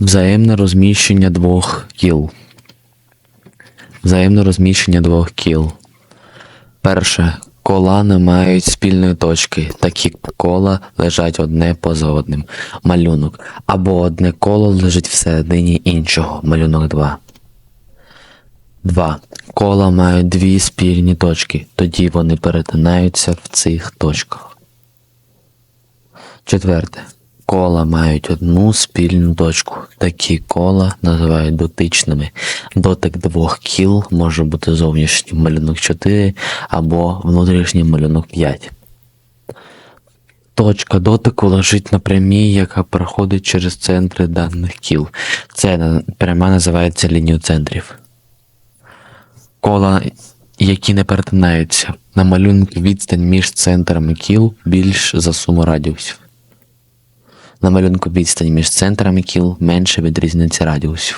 Взаємне розміщення двох кіл. Взаємне розміщення двох кіл. Перше. Кола не мають спільної точки. Такі кола лежать одне поза одним. Малюнок. Або одне коло лежить всередині іншого. Малюнок 2. 2. Кола мають дві спільні точки. Тоді вони перетинаються в цих точках. Четверте. Кола мають одну спільну точку. Такі кола називають дотичними. Дотик двох кіл може бути зовнішній малюнок 4 або внутрішній малюнок 5. Точка дотику лежить на прямій, яка проходить через центри даних кіл. Це пряма називається лінією центрів. Кола, які не перетинаються. На малюнку відстань між центрами кіл більш за суму радіусів. На малюнку відстань між центрами кіл менше від радіусів.